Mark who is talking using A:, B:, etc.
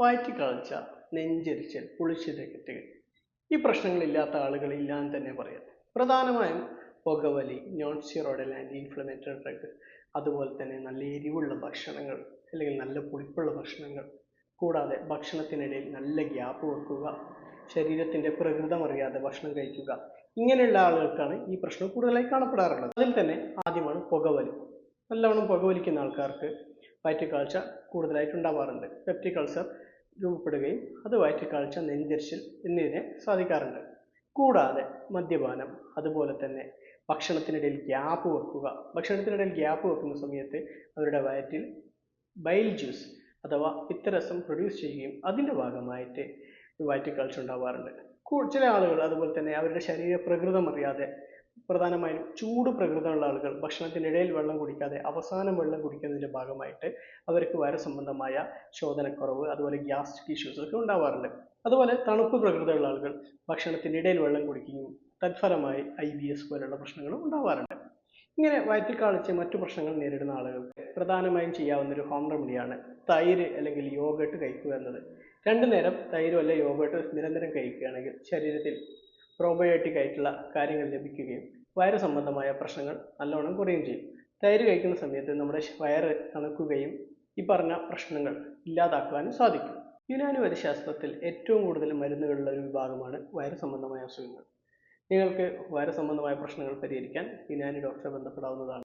A: വയറ്റിക്കാഴ്ച നെഞ്ചരിച്ചൽ കെട്ടുകൾ ഈ പ്രശ്നങ്ങളില്ലാത്ത ആളുകൾ ഇല്ലാന്ന് തന്നെ പറയാം. പ്രധാനമായും പുകവലി non steroidal and inflammatory drug അതുപോലെ തന്നെ നല്ല എരിവുള്ള ഭക്ഷണങ്ങൾ അല്ലെങ്കിൽ നല്ല പുളിപ്പുള്ള ഭക്ഷണങ്ങൾ. കൂടാതെ ഭക്ഷണത്തിനിടയിൽ നല്ല ഗ്യാപ്പ് വെക്കുക ശരീരത്തിന്റെ പ്രകൃതം അറിയാതെ ഭക്ഷണം കഴിക്കുക. ഇങ്ങനെയുള്ള ആളുകൾക്കാണ് ഈ പ്രശ്നം കൂടുതലായി കാണപ്പെടാറുള്ളത്. അതിൽ തന്നെ ആദ്യമാണ് പുകവലി. നല്ലവണ്ണം പുകവലിക്കുന്ന ആൾക്കാർക്ക് വയറ്റിക്കാഴ്ച കൂടുതലായിട്ട് ഉണ്ടാവാറുണ്ട് പെപ്റ്റിക് അൾസർ രൂപപ്പെടുകയും അത് വയറ്റിക്കാഴ്ച നെഞ്ചരിച്ചിൽ എന്നിവയെ സാധിക്കാറുണ്ട്. കൂടാതെ മദ്യപാനം അതുപോലെ തന്നെ ഭക്ഷണത്തിനിടയിൽ ഗ്യാപ്പ് വെക്കുക. ഭക്ഷണത്തിനിടയിൽ ഗ്യാപ്പ് വെക്കുന്ന സമയത്ത് അവരുടെ വയറ്റിൽ ബൈൽ ജ്യൂസ് അഥവാ പിത്തരസം പ്രൊഡ്യൂസ് ചെയ്യുകയും അതിന്റെ ഭാഗമായിട്ട് വയറ്റിക്കാഴ്ച ഉണ്ടാവാറുണ്ട്. ചില ആളുകൾ അതുപോലെ തന്നെ അവരുടെ ശരീര പ്രകൃതം അറിയാതെ പ്രധാനമായും ചൂട് പ്രകൃതമുള്ള ആളുകൾ ഭക്ഷണത്തിനിടയിൽ വെള്ളം കുടിക്കാതെ അവസാനം വെള്ളം കുടിക്കുന്നതിന്റെ ഭാഗമായിട്ട് അവർക്ക് വയറസംബന്ധമായ ശോധനക്കുറവ് അതുപോലെ ഗ്യാസ്ട്രിക് ഇഷ്യൂസ് ഒക്കെ ഉണ്ടാവാറുണ്ട്. അതുപോലെ തണുപ്പ് പ്രകൃതമുള്ള ആളുകൾ ഭക്ഷണത്തിനിടയിൽ വെള്ളം കുടിക്കുകയും തത്ഫലമായി ഐ ബി എസ് പോലുള്ള പ്രശ്നങ്ങളും ഉണ്ടാവാറുണ്ട്. ഇങ്ങനെ വയറ്റിൽ കാണിച്ച് മറ്റു പ്രശ്നങ്ങൾ നേരിടുന്ന ആളുകൾക്ക് പ്രധാനമായും ചെയ്യാവുന്ന ഒരു ഹോം റെമഡിയാണ് തൈര് അല്ലെങ്കിൽ യോഗട്ട് കഴിക്കുക എന്നത്. രണ്ടു നേരം തൈരോ അല്ലെങ്കിൽ യോഗട്ട് നിരന്തരം കഴിക്കുകയാണെങ്കിൽ ശരീരത്തിൽ പ്രോബയോട്ടിക് ആയിട്ടുള്ള കാര്യങ്ങൾ ലഭിക്കുകയും വയറ് സംബന്ധമായ പ്രശ്നങ്ങൾ നല്ലവണ്ണം കുറയുകയും ചെയ്യും. തൈര് കഴിക്കുന്ന സമയത്ത് നമ്മുടെ വയറ് തണുക്കുകയും ഈ പറഞ്ഞ പ്രശ്നങ്ങൾ ഇല്ലാതാക്കുവാനും സാധിക്കും. യുനാനി വൈദ്യശാസ്ത്രത്തിൽ ഏറ്റവും കൂടുതൽ മരുന്നുകളുള്ള ഒരു വിഭാഗമാണ് വയറ് സംബന്ധമായ അസുഖങ്ങൾ. നിങ്ങൾക്ക് വയറ് സംബന്ധമായ പ്രശ്നങ്ങൾ പരിഹരിക്കാൻ യുനാനി ഡോക്ടറെ ബന്ധപ്പെടാവുന്നതാണ്.